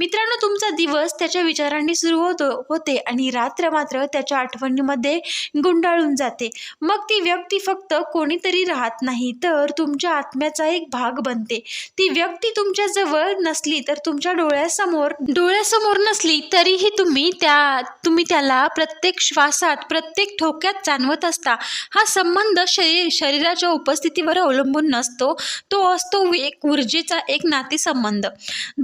मित्रांनो तुमचा दिवस त्याच्या विचारांनी सुरू होतो होते आणि रात्र मात्र त्याच्या आठवणीमध्ये गुंडाळून जाते. मग ती व्यक्ती फक्त कोणीतरी राहत नाही तर तुमच्या आत्म्याचा एक भाग बनते. ती व्यक्ती तुमच्या जवळ नसली तर तुमच्या डोळ्यासमोर डोळ्यासमोर नसली तरीही तुम्ही त्या तुम्ही त्याला प्रत्येक श्वासात प्रत्येक ठोक्यात जाणवत असता. हा संबंध शरीर शरीराच्या उपस्थितीवर अवलंबून नसतो तो असतो एक ऊर्जेचा एक नातेसंबंध.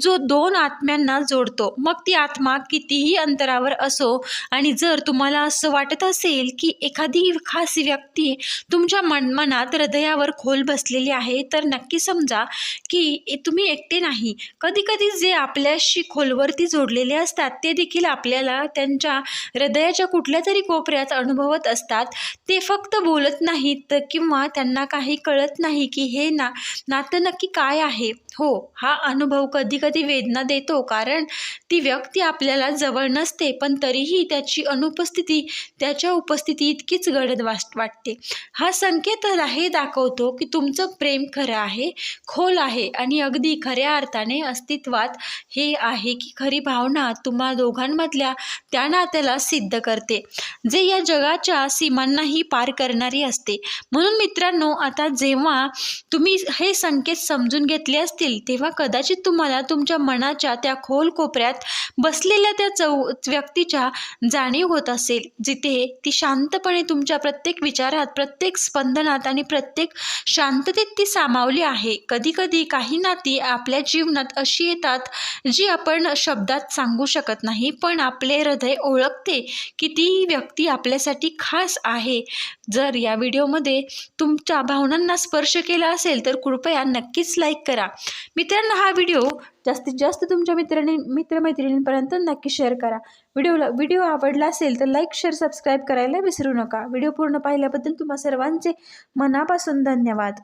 जो दोन आत्म्यांना जोडतो. मग ती आत्मा कितीही अंतरावर असो आणि जर तुम्हाला असं वाटत असेल की एखादी खास व्यक्ती तुमच्या मन मनात हृदयावर खोल बसलेली आहे तर नक्की समजा की तुम्ही एकटे नाही. कधीकधी जे आपल्याशी खोलवरती जोडलेले असतात ते देखील आपल्याला त्यांच्या हृदयाच्या कुठल्या तरी कोपऱ्यात अनुभवत असतात. ते फक्त बोलत नाहीत किंवा त्यांना काही कळत नाही की हे ना नातं नक्की काय आहे. हो हा अनुभव कधी कधी वेदना देतो का? कारण ती व्यक्ती आपल्याला जवळ नसते पण तरीही त्याची अनुपस्थिती त्याच्या उपस्थिती इतकीच गडद वास वाटते. हा संकेत हे दाखवतो की तुमचं प्रेम खरं आहे खोल आहे आणि अगदी खऱ्या अर्थाने अस्तित्वात हे आहे की खरी भावना तुम्हा दोघांमधल्या त्या नात्याला सिद्ध करते जे या जगाच्या सीमांनाही पार करणारी असते. म्हणून मित्रांनो आता जेव्हा तुम्ही हे संकेत समजून घेतले असतील तेव्हा कदाचित तुम्हाला तुमच्या मनाच्या त्या खोल कोपऱ्यात बसलेल्या त्या चौ व्यक्तीच्या जाणीव होत असेल जिथे ती शांतपणे तुमच्या प्रत्येक विचारात प्रत्येक स्पंदनात आणि प्रत्येक शांततेत ती सामावली आहे. कधीकधी काही नाती आपल्या जीवनात अशी येतात जी आपण शब्दात सांगू शकत नाही पण आपले हृदय ओळखते की ती व्यक्ती आपल्यासाठी खास आहे. जर या व्हिडिओमध्ये तुमच्या भावनांना स्पर्श केला असेल तर कृपया नक्कीच लाईक करा. मित्रांनो हा व्हिडिओ जास्तीत जास्त तुमच्या मित्रांनी मित्रमैत्रिणींपर्यंत नक्की शेअर करा. व्हिडिओला व्हिडिओ आवडला असेल तर लाईक शेअर सबस्क्राईब करायला विसरू नका. व्हिडिओ पूर्ण पाहिल्याबद्दल तुम्हा सर्वांचे मनापासून धन्यवाद.